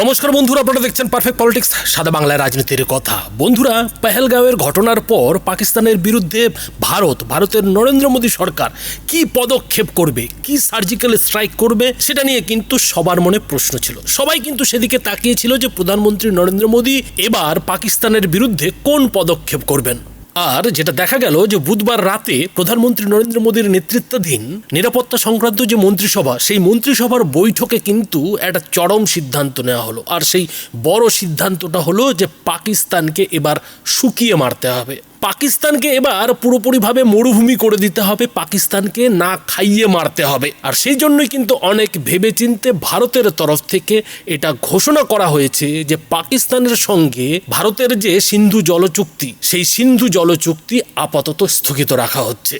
নমস্কার বন্ধুরা, আপনারা দেখছেন পারফেক্ট পলিটিক্স সাদা বাংলায় রাজনীতির কথা। বন্ধুরা, পেহেলগাঁওয়ের ঘটনার পর পাকিস্তানের বিরুদ্ধে ভারত, ভারতের নরেন্দ্র মোদী সরকার কি পদক্ষেপ করবে, কি সার্জিক্যাল স্ট্রাইক করবে, সেটা নিয়ে কিন্তু সবার মনে প্রশ্ন ছিল। সবাই কিন্তু সেদিকে তাকিয়েছিল যে প্রধানমন্ত্রী নরেন্দ্র মোদী এবার পাকিস্তানের বিরুদ্ধে কোন পদক্ষেপ করবেন। আর যেটা দেখা গেল যে বুধবার রাতে প্রধানমন্ত্রী নরেন্দ্র মোদীর নেতৃত্বাধীন নিরাপত্তা সংক্রান্ত যে মন্ত্রিসভা, সেই মন্ত্রিসভার বৈঠকে কিন্তু একটা চরম সিদ্ধান্ত নেওয়া হলো। আর সেই বড় সিদ্ধান্তটা হলো যে পাকিস্তানকে এবার শুকিয়ে মারতে হবে। পাকিস্তানকে এবার পুরোপুরিভাবে মরুভূমি করে দিতে হবে, পাকিস্তানকে না খাইয়ে মারতে হবে। আর সেই জন্যই কিন্তু অনেক ভেবেচিন্তে ভারতের তরফ থেকে এটা ঘোষণা করা হয়েছে যে পাকিস্তানের সঙ্গে ভারতের যে সিন্ধু জলচুক্তি, সেই সিন্ধু জলচুক্তি আপাতত স্থগিত রাখা হচ্ছে।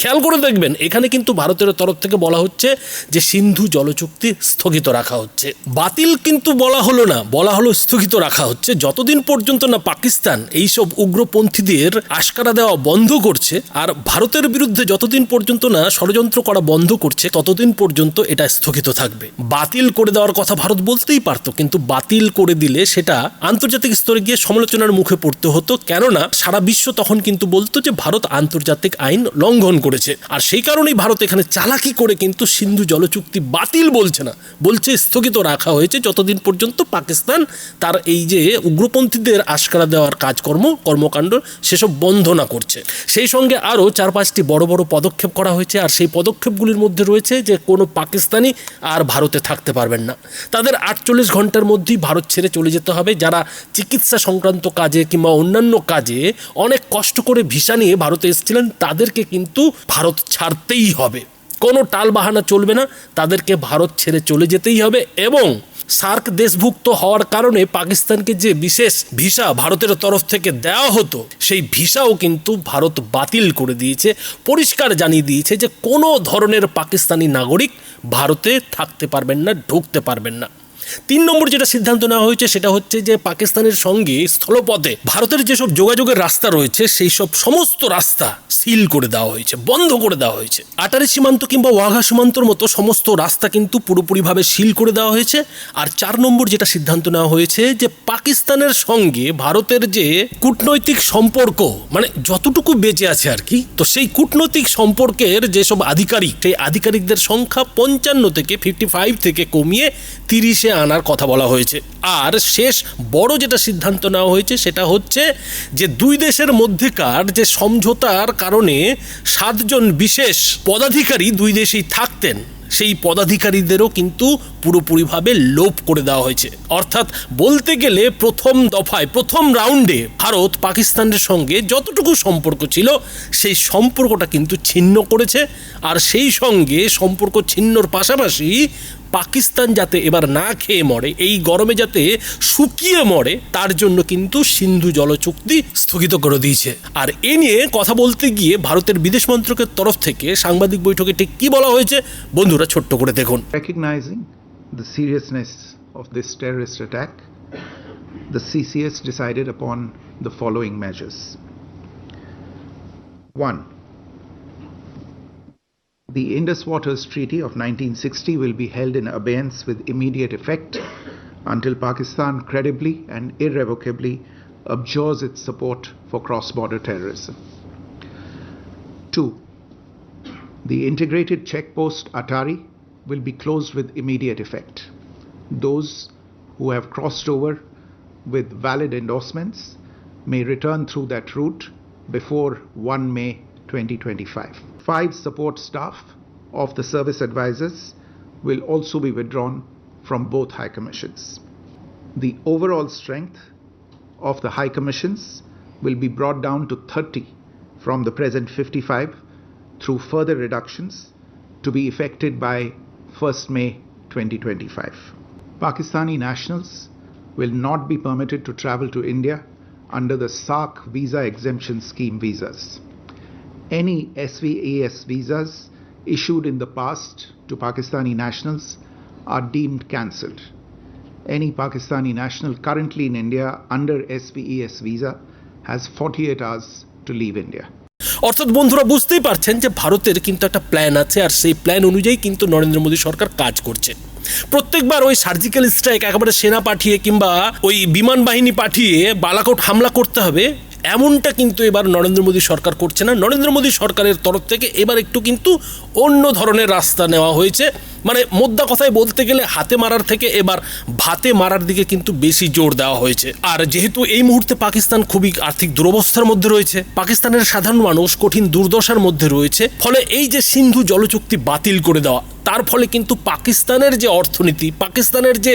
খেয়াল করে দেখবেন, এখানে কিন্তু ভারতের তরফ থেকে বলা হচ্ছে যে সিন্ধু জলচুক্তি স্থগিত রাখা হচ্ছে। বাতিল কিন্তু বলা হলো না, বলা হলো স্থগিত রাখা হচ্ছে। যতদিন পর্যন্ত না পাকিস্তান এইসব উগ্রপন্থীদের আশকারা দেওয়া বন্ধ করছে, আর ভারতের বিরুদ্ধে যতদিন পর্যন্ত না ষড়যন্ত্র করা বন্ধ করছে, ততদিন পর্যন্ত এটা স্থগিত থাকবে। বাতিল করে দেওয়ার কথা ভারত বলতেই পারতো, কিন্তু বাতিল করে দিলে সেটা আন্তর্জাতিক স্তরে গিয়ে সমালোচনার মুখে পড়তে হতো। কেননা সারা বিশ্ব তখন কিন্তু বলতো যে ভারত আন্তর্জাতিক আইন লঙ্ঘন করেছে। আর সেই কারণেই ভারত এখানে চালাকি করে কিন্তু সিন্ধু জলচুক্তি বাতিল বলছে না। বলছে, স্থগিত রাখা হয়েছে যতদিন পর্যন্ত পাকিস্তান তার এই যে উগ্রপন্থীদের আশকারা দেওয়ার কাজকর্ম, কর্মকাণ্ড, সেসব বন্ধ না করছে। সেই সঙ্গে আরও চার পাঁচটি বড় বড় পদক্ষেপ করা হয়েছে, আর সেই পদক্ষেপগুলির মধ্যে রয়েছে যে, কোনো পাকিস্তানি আর ভারতে থাকতে পারবেন না। তাদের আটচল্লিশ ঘণ্টার মধ্যেই ভারত ছেড়ে চলে যেতে হবে। যারা চিকিৎসা সংক্রান্ত কাজে কিংবা অন্যান্য কাজে অনেক কষ্ট করে ভিসা নিয়ে ভারতে এসেছিলেন, তাদেরকে কিন্তু ভারত ছাড়তেই হবে। কোনো টালবাহানা চলবে না, তাদেরকে ভারত ছেড়ে চলে যেতেই হবে এবং সার্ক দেশভুক্ত হওয়ার কারণে পাকিস্তানকে যে বিশেষ ভিসা ভারতের তরফ থেকে দেওয়া হতো, সেই ভিসাও কিন্তু ভারত বাতিল করে দিয়েছে। পরিষ্কার জানিয়ে দিয়েছে যে কোনো ধরনের পাকিস্তানি নাগরিক ভারতে থাকতে পারবেন না, ঢুকতে পারবেন না। তিন নম্বর যেটা সিদ্ধান্ত নেওয়া হয়েছে সেটা হচ্ছে যে পাকিস্তানের সঙ্গে স্থলপথে ভারতের যেসব যোগাযোগের রাস্তা রয়েছে, সেই সব সমস্ত রাস্তা সিল করে দেওয়া হয়েছে, বন্ধ করে দেওয়া হয়েছে। আটারি সীমান্ত কিংবা ওয়াঘা সীমান্তর মতো সমস্ত রাস্তা কিন্তু পুরোপুরিভাবে সিল করে দেওয়া হয়েছে। আর চার নম্বর যেটা সিদ্ধান্ত নেওয়া হয়েছে যে পাকিস্তানের সঙ্গে ভারতের যে কূটনৈতিক সম্পর্ক মানে যতটুকু বেঁচে আছে আর কি, তো সেই কূটনৈতিক সম্পর্কের যেসব আধিকারিক, সেই আধিকারিকদের সংখ্যা পঞ্চান্ন থেকে ফিফটি ফাইভ থেকে কমিয়ে তিরিশে আনার কথা বলা হয়েছে। আর শেষ বড় যেটা সিদ্ধান্ত নেওয়া হয়েছে সেটা হচ্ছে যে দুই দেশের মধ্যেকার যে সমঝোতার কারণে সাতজন বিশেষ পদাধিকারী দুই দেশেই থাকতেন। সেই পদাধিকারীদেরও কিন্তু পুরোপুরিভাবে লোপ করে দেওয়া হয়েছে। অর্থাৎ বলতে গেলে প্রথম দফায়, প্রথম রাউন্ডে ভারত পাকিস্তানের সঙ্গে যতটুকু সম্পর্ক ছিল, সেই সম্পর্কটা কিন্তু ছিন্ন করেছে। আর সেই সঙ্গে সম্পর্ক ছিন্নর পাশাপাশি পাকিস্তান যাতে এবার না খেয়ে মরে, এই গরমে যাতে শুকিয়ে মরে, তার জন্য কিন্তু সিন্ধু জল চুক্তি স্থগিত করে দিয়েছে। আর এ নিয়ে কথা বলতে গিয়ে ভারতের বিদেশ মন্ত্রকের তরফ থেকে সাংবাদিক বৈঠকে ঠিক কি বলা হয়েছে, বন্ধুরা ছোট্ট করে দেখুন। The seriousness of this terrorist attack, the CCS decided upon the following measures. One, the Indus Waters Treaty of 1960 will be held in abeyance with immediate effect until Pakistan credibly and irrevocably abjures its support for cross border terrorism. Two, the integrated checkpost Atari will be closed with immediate effect. Those who have crossed over with valid endorsements may return through that route before 1 May 2025. Five support staff of the service advisors will also be withdrawn from both high commissions. The overall strength of the high commissions will be brought down to 30 from the present 55 through further reductions to be effected by 1st May 2025. Pakistani nationals will not be permitted to travel to India under the SARC visa exemption scheme visas. Any SVAS visas issued in the past to Pakistani nationals are deemed cancelled. Any Pakistani national currently in India under SVES visa has 48 hours to leave India. অর্থাৎ বন্ধুরা বুঝতেই পারছেন যে ভারতের কিন্তু একটা plan আছে, আর সেই প্ল্যান অনুযায়ী কিন্তু নরেন্দ্র মোদী সরকার কাজ করছে। প্রত্যেকবার ওই সার্জিক্যাল স্ট্রাইক একেবারে সেনা পাঠিয়ে কিংবা ওই বিমান বাহিনী পাঠিয়ে বালাকোট হামলা করতে হবে এমনটা কিন্তু এবার নরেন্দ্র মোদী সরকার করছে না। নরেন্দ্র মোদী সরকারের তরফ থেকে এবার একটু কিন্তু অন্য ধরনের রাস্তা নেওয়া হয়েছে। মানে মোদ্দা কথায় বলতে গেলে হাতে মারার থেকে এবার ভাতে মারার দিকে কিন্তু বেশি জোর দেওয়া হয়েছে। আর যেহেতু এই মুহূর্তে পাকিস্তান খুবই আর্থিক দুরবস্থার মধ্যে রয়েছে, পাকিস্তানের সাধারণ মানুষ কঠিন দুর্দশার মধ্যে রয়েছে, ফলে এই যে সিন্ধু জলচুক্তি বাতিল করে দেওয়া তার ফলে কিন্তু পাকিস্তানের যে অর্থনীতি, পাকিস্তানের যে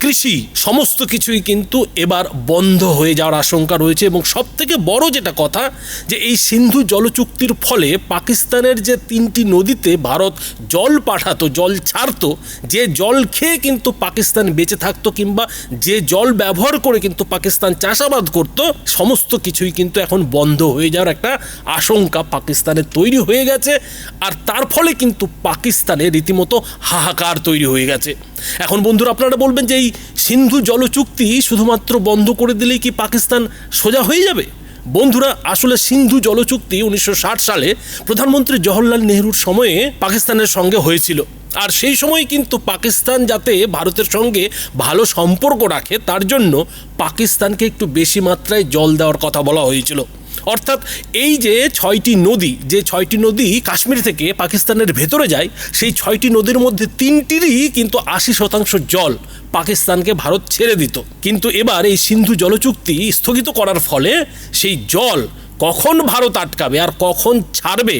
কৃষি, সমস্ত কিছুই কিন্তু এবার বন্ধ হয়ে যাওয়ার আশঙ্কা রয়েছে এবং সব থেকে বড় যেটা কথা যে এই সিন্ধু জলচুক্তির ফলে পাকিস্তানের যে তিনটি নদীতে ভারত জল পাঠাতো, জল ছাড়তো, যে জল খেয়ে কিন্তু পাকিস্তান বেঁচে থাকতো কিংবা যে জল ব্যবহার করে কিন্তু পাকিস্তান চাষাবাদ করতো, সমস্ত কিছুই কিন্তু এখন বন্ধ হয়ে যাওয়ার একটা আশঙ্কা পাকিস্তানের তৈরি হয়ে গেছে। আর তার ফলে কিন্তু পাকিস্তানে রীতিমতো হাহাকার তৈরি হয়ে গেছে। এখন বন্ধুরা আপনারা বলবেন যে এই সিন্ধু জল চুক্তি শুধুমাত্র বন্ধ করে দিলেই কি পাকিস্তান সোজা হয়ে যাবে? বন্ধুরা, আসলে সিন্ধু জলচুক্তি উনিশশো ষাট সালে প্রধানমন্ত্রী জওহরলাল নেহরুর সময়ে পাকিস্তানের সঙ্গে হয়েছিল। আর সেই সময় কিন্তু পাকিস্তান যাতে ভারতের সঙ্গে ভালো সম্পর্ক রাখে, তার জন্য পাকিস্তানকে একটু বেশি মাত্রায় জল দেওয়ার কথা বলা হয়েছিল। অর্থাৎ এই যে ছয়টি নদী, যে ছয়টি নদী কাশ্মীর থেকে পাকিস্তানের ভেতরে যায়, সেই ছয়টি নদীর মধ্যে তিনটিরই কিন্তু আশি শতাংশ জল পাকিস্তানকে ভারত ছেড়ে দিত। কিন্তু এবার এই সিন্ধু জলচুক্তি স্থগিত করার ফলে সেই জল কখন ভারত আটকাবে আর কখন ছাড়বে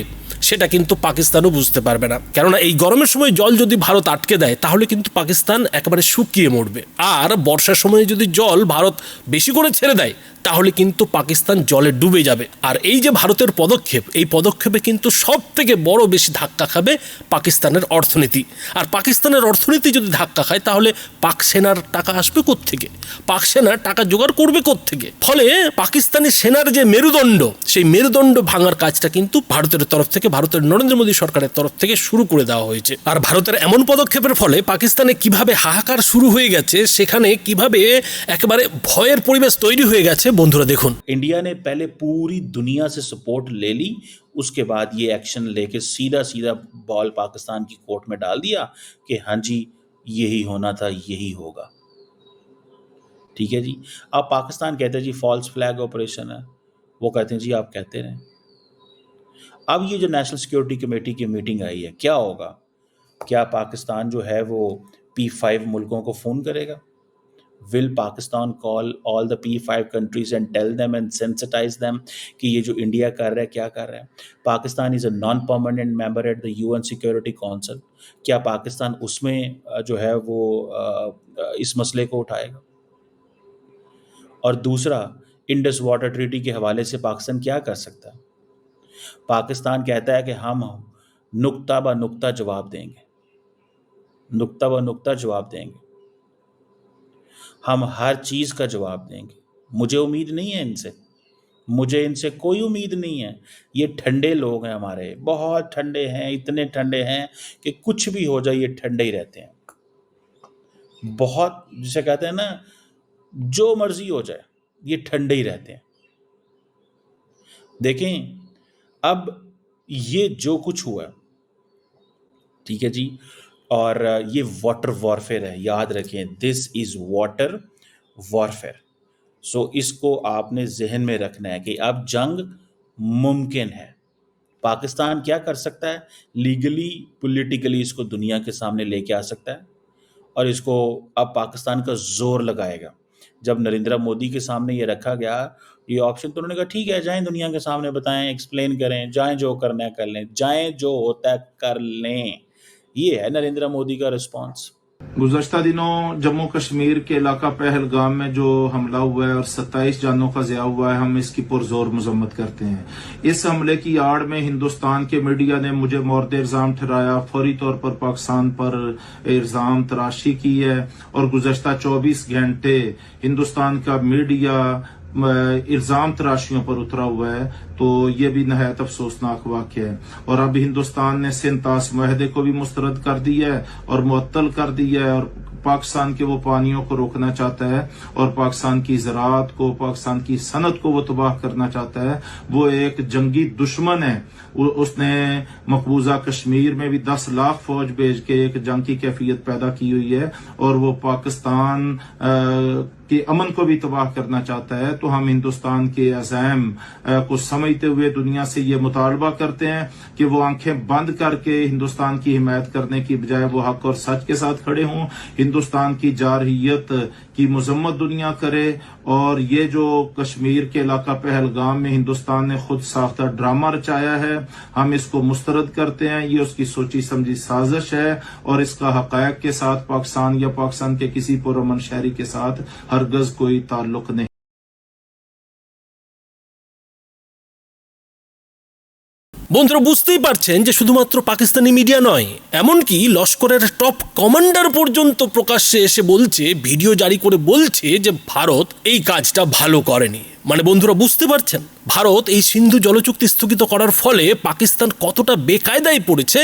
সেটা কিন্তু পাকিস্তানও বুঝতে পারবে না। কেননা এই গরমের সময় জল যদি ভারত আটকে দেয়, তাহলে কিন্তু পাকিস্তান একেবারে শুকিয়ে মরবে। আর বর্ষার সময় যদি জল ভারত বেশি করে ছেড়ে দেয়, তাহলে কিন্তু পাকিস্তান জলে ডুবে যাবে। আর এই যে ভারতের পদক্ষেপ, এই পদক্ষেপে কিন্তু সব থেকে বড় বেশি ধাক্কা খাবে পাকিস্তানের অর্থনীতি। আর পাকিস্তানের অর্থনীতি যদি ধাক্কা খায়, তাহলে পাক সেনার টাকা আসবে থেকে পাক সেনা টাকা জোগাড় করবে থেকে ফলে পাকিস্তানি সেনার যে মেরুদণ্ড, সেই মেরুদণ্ড ভাঙার কাজটা কিন্তু ভারতের তরফ থেকে ভারতের নরেন্দ্র মোদী সরকারের তরফ থেকে শুরু করে দেওয়া হয়েছে আর ভারতের এমন পদক্ষেপের ফলে পাকিস্তানে কিভাবে হাহাকার শুরু হয়ে গেছে সেখানে কিভাবে একেবারে ভয়ের পরিবেশ তৈরি হয়ে গেছে বন্ধুরা দেখুন इंडिया ने पहले पूरी दुनिया से सपोर्ट ले ली उसके बाद ये एक्शन लेके सीधा सीधा बॉल पाकिस्तान की कोर्ट में डाल दिया कि हाँ जी यही होना था यही होगा ठीक है اب یہ جو نیشنل سیکیورٹی کمیٹی کی میٹنگ آئی ہے، کیا ہوگا؟ کیا پاکستان جو ہے وہ پی فائیو ملکوں کو فون کرے گا؟ ول پاکستان کال آل دا پی فائیو کنٹریز اینڈ ٹیل دیم اینڈ سینسٹائز دیم کہ یہ جو انڈیا کر رہا ہے، کیا کر رہا ہے؟ پاکستان از اے نان پرماننٹ ممبر ایٹ دا یو این سیکیورٹی کونسل کیا پاکستان اس میں جو ہے وہ اس مسئلے کو اٹھائے گا؟ اور دوسرا انڈس واٹر ٹریٹی کے حوالے سے پاکستان کیا کر سکتا ہے؟ پاکستان کہتا ہے کہ ہم نکتہ با نکتہ جواب دیں گے۔ نکتہ با نکتہ جواب دیں گے۔ ہم ہر چیز کا جواب دیں گے۔ مجھے امید نہیں ہے ان سے۔ مجھے ان سے کوئی امید نہیں ہے۔ یہ ٹھنڈے لوگ ہیں ہمارے۔ بہت ٹھنڈے ہیں، اتنے ٹھنڈے ہیں کہ کچھ بھی ہو جائے یہ ٹھنڈے ہی رہتے ہیں۔ بہت جسے کہتے ہیں نا، جو مرضی ہو جائے، یہ ٹھنڈے ہی رہتے ہیں۔ دیکھیں اب یہ جو کچھ ہوا ٹھیک ہے جی اور یہ واٹر وارفیئر ہے، یاد رکھیں دس از واٹر وارفیئر سو اس کو آپ نے ذہن میں رکھنا ہے کہ اب جنگ ممکن ہے۔ پاکستان کیا کر سکتا ہے؟ لیگلی پولیٹیکلی اس کو دنیا کے سامنے لے کے آ سکتا ہے۔ اور اس کو اب پاکستان کا زور لگائے گا۔ جب نریندر مودی کے سامنے یہ رکھا گیا یہ آپشن تو انہوں نے کہا ٹھیک ہے، جائیں دنیا کے سامنے بتائیں ایکسپلین کریں، جائیں جو کرنا ہے کر لیں، جائیں جو ہوتا ہے کر لیں۔ یہ ہے نریندر مودی کا رسپانس گزشتہ دنوں جموں کشمیر کے علاقہ پہلگام میں جو حملہ ہوا ہے اور ستائیس جانوں کا ضیاع ہوا ہے، ہم اس کی پرزور مذمت کرتے ہیں۔ اس حملے کی آڑ میں ہندوستان کے میڈیا نے مجھے مورد الزام ٹھہرایا، فوری طور پر پاکستان پر الزام تراشی کی ہے۔ اور گزشتہ چوبیس گھنٹے ہندوستان کا میڈیا الزام تراشیوں پر اترا ہوا ہے، تو یہ بھی نہایت افسوسناک واقعہ ہے۔ اور اب ہندوستان نے سنتاس معاہدے کو بھی مسترد کر دیا ہے اور معطل کر دیا ہے اور پاکستان کے وہ پانیوں کو روکنا چاہتا ہے اور پاکستان کی زراعت کو، پاکستان کی صنعت کو وہ تباہ کرنا چاہتا ہے۔ وہ ایک جنگی دشمن ہے۔ اس نے مقبوضہ کشمیر میں بھی دس لاکھ فوج بھیج کے ایک جنگ کی کیفیت پیدا کی ہوئی ہے اور وہ پاکستان کہ امن کو بھی تباہ کرنا چاہتا ہے، تو ہم ہندوستان کے عزائم کو سمجھتے ہوئے دنیا سے یہ مطالبہ کرتے ہیں کہ وہ آنکھیں بند کر کے ہندوستان کی حمایت کرنے کی بجائے وہ حق اور سچ کے ساتھ کھڑے ہوں۔ ہندوستان کی جارحیت کی مذمت دنیا کرے اور یہ جو کشمیر کے علاقہ پہلگام میں ہندوستان نے خود ساختہ ڈرامہ رچایا ہے، ہم اس کو مسترد کرتے ہیں، یہ اس کی سوچی سمجھی سازش ہے اور اس کا حقائق کے ساتھ پاکستان یا پاکستان کے کسی پرامن شہری کے ساتھ ہرگز کوئی تعلق نہیں۔ বন্ধুরা, বুঝতেই পারছেন যে শুধুমাত্র পাকিস্তানি মিডিয়া নয়, এমনকি লস্করের টপ কমান্ডার পর্যন্ত প্রকাশ্যে এসে বলছে, ভিডিও জারি করে বলছে যে ভারত এই কাজটা ভালো করেনি। মানে বন্ধুরা বুঝতে পারছেন, ভারত এই সিন্ধু জলচুক্তি স্থগিত করার ফলে পাকিস্তান কতটা বেকায়দায় পড়েছে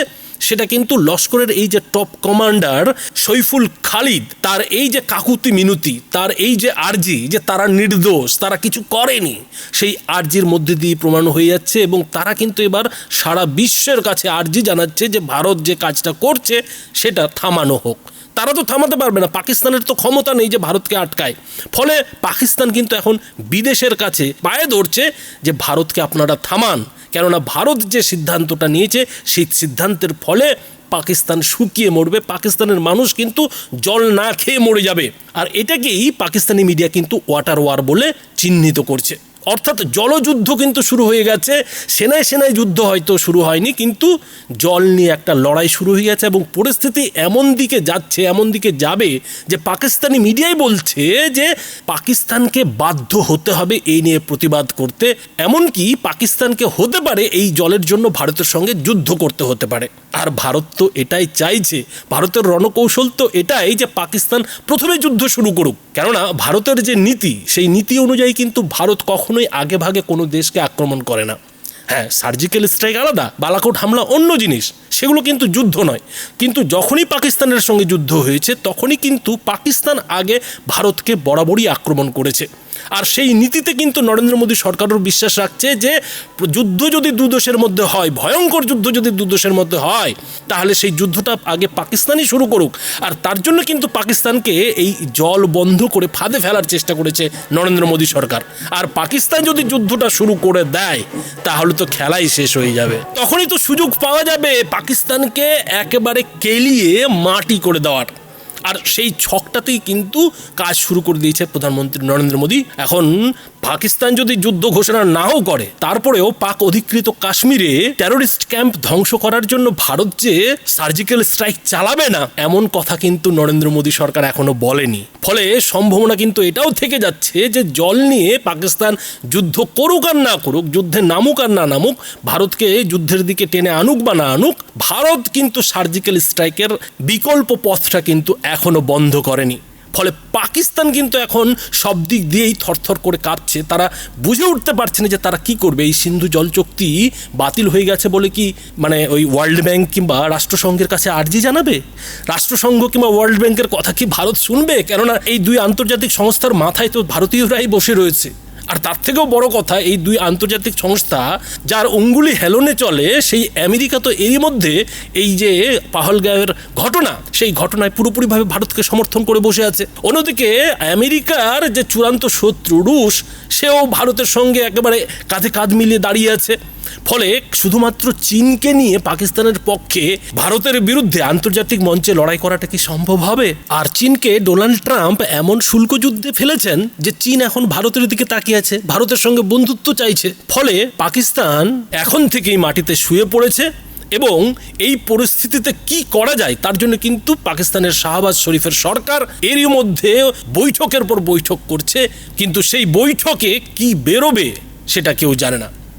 সেটা কিন্তু লস্করের এই যে টপ কমান্ডার সৈফুল খালিদ, তার এই যে কাকুতি মিনতি, তার এই যে আর্জি যে তারা নির্দোষ, তারা কিছু করেনি, সেই আর্জির মধ্যে দিয়ে প্রমাণ হয়ে যাচ্ছে এবং তারা কিন্তু এবার সারা বিশ্বের কাছে আর্জি জানাচ্ছে যে ভারত যে কাজটা করছে সেটা থামানো হোক। তারা তো থামাতে পারবে না। পাকিস্তানের তো ক্ষমতা নেই যে ভারতকে আটকায়। ফলে পাকিস্তান কিন্তু এখন বিদেশের কাছে পায়ে ধরছে যে ভারতকে আপনারা থামান। কেননা ভারত যে সিদ্ধান্তটা নিয়েছে, সেই সিদ্ধান্তের ফলে পাকিস্তান শুকিয়ে মরবে। পাকিস্তানের মানুষ কিন্তু জল না খেয়ে মরে যাবে। আর এটাকেই পাকিস্তানি মিডিয়া কিন্তু ওয়াটার ওয়ার বলে চিহ্নিত করছে। অর্থাৎ জলযুদ্ধ কিন্তু শুরু হয়ে গেছে। সেনায় সেনায় যুদ্ধ হয়তো শুরু হয়নি, কিন্তু জল নিয়ে একটা লড়াই শুরু হয়ে গেছে এবং পরিস্থিতি এমন দিকে যাচ্ছে, এমন দিকে যাবে যে পাকিস্তানি মিডিয়াই বলছে যে পাকিস্তানকে বাধ্য হতে হবে এই নিয়ে প্রতিবাদ করতে। এমনকি পাকিস্তানকে হতে পারে এই জলের জন্য ভারতের সঙ্গে যুদ্ধ করতে হতে পারে। আর ভারত তো এটাই চাইছে ভারতের রণকৌশল তো এটাই যে পাকিস্তান প্রথমে যুদ্ধ শুরু করুক। কেননা ভারতের যে নীতি, সেই নীতি অনুযায়ী কিন্তু ভারত কখনোই আগে ভাগে কোনো দেশকে আক্রমণ করে না। হ্যাঁ সার্জিক্যাল স্ট্রাইক আলাদা, বালাকোট হামলা অন্য জিনিস, সেগুলো কিন্তু যুদ্ধ নয়। কিন্তু যখনই পাকিস্তানের সঙ্গে যুদ্ধ হয়েছে, তখনই কিন্তু পাকিস্তান আগে ভারতকে বরাবরই আক্রমণ করেছে। আর সেই নীতিতে কিন্তু নরেন্দ্র মোদী সরকারও বিশ্বাস রাখছে যে যুদ্ধ যদি দু দেশের মধ্যে হয়, ভয়ঙ্কর যুদ্ধ যদি দু দেশের মধ্যে হয়, তাহলে সেই যুদ্ধটা আগে পাকিস্তানই শুরু করুক। আর তার জন্য কিন্তু পাকিস্তানকে এই জল বন্ধ করে ফাঁদে ফেলার চেষ্টা করেছে নরেন্দ্র মোদী সরকার। আর পাকিস্তান যদি যুদ্ধটা শুরু করে দেয়, তাহলে তো খেলাই শেষ হয়ে যাবে। তখনই তো সুযোগ পাওয়া যাবে পাকিস্তানকে একেবারে কেলিয়ে মাটি করে দেওয়ার। আর সেই ছকটাতেই কিন্তু কাজ শুরু করে দিয়েছে প্রধানমন্ত্রী নরেন্দ্র মোদী। এখন পাকিস্তান যদি যুদ্ধ ঘোষণা নাও করে, তারপরেও পাক অধিকৃত কাশ্মীরে টেরোরিস্ট ক্যাম্প ধ্বংস করার জন্য ভারত যে সার্জিক্যাল স্ট্রাইক চালাবে না, এমন কথা কিন্তু নরেন্দ্র মোদী সরকার এখনও বলেনি। ফলে সম্ভাবনা কিন্তু এটাও থেকে যাচ্ছে যে জল নিয়ে পাকিস্তান যুদ্ধ করুক আর না করুক, যুদ্ধে নামুক আর না নামুক, ভারতকে যুদ্ধের দিকে টেনে আনুক বা না আনুক, ভারত কিন্তু সার্জিক্যাল স্ট্রাইকের বিকল্প পথটা কিন্তু এখনও বন্ধ করেনি। ফলে পাকিস্তান কিন্তু এখন সব দিক দিয়েই থরথর করে কাঁপছে। তারা বুঝে উঠতে পারছে না যে তারা কি করবে। এই সিন্ধু জল চুক্তি বাতিল হয়ে গেছে বলে কি মানে ওই ওয়ার্ল্ড ব্যাংক কিংবা রাষ্ট্রসংঘের কাছে আর্জি জানাবে? রাষ্ট্রসংঘ কিংবা ওয়ার্ল্ড ব্যাংকের কথা কি ভারত শুনবে? কেননা এই দুই আন্তর্জাতিক সংস্থার মাথায় তো ভারতীয়রাই বসে রয়েছে। তার থেকেও বড় কথা, এই দুই আন্তর্জাতিক সংস্থা যার অঙ্গুলি হেলনে চলে, সেই আমেরিকা তো এরই মধ্যে এই যে পাহলগাঁওয়ের ঘটনা, সেই ঘটনায় পুরোপুরিভাবে ভারতকে সমর্থন করে বসে আছে। অন্যদিকে আমেরিকার যে চূড়ান্ত শত্রু রুশ, সেও ভারতের সঙ্গে একেবারে কাঁধে কাঁধ মিলিয়ে দাঁড়িয়ে আছে। ফলে শুধুমাত্র চীনকে নিয়ে পাকিস্তানের পক্ষে ভারতের বিরুদ্ধে আন্তর্জাতিক মঞ্চে লড়াই করাটা কি সম্ভব হবে? আর চীনকে ডোনাল্ড ট্রাম্প এমন শুল্ক যুদ্ধে ফেলেছেন যে চীন এখন ভারতের দিকে তাকিয়ে আছে, ভারতের সঙ্গে বন্ধুত্ব চাইছে। ফলে পাকিস্তান এখন থেকেই মাটিতে শুয়ে পড়েছে এবং এই পরিস্থিতিতে কি করা যায় তার জন্য কিন্তু পাকিস্তানের শাহবাজ শরীফের সরকার এরই মধ্যে বৈঠকের পর বৈঠক করছে। কিন্তু সেই বৈঠকে কি বেরোবে সেটা কেউ জানে না।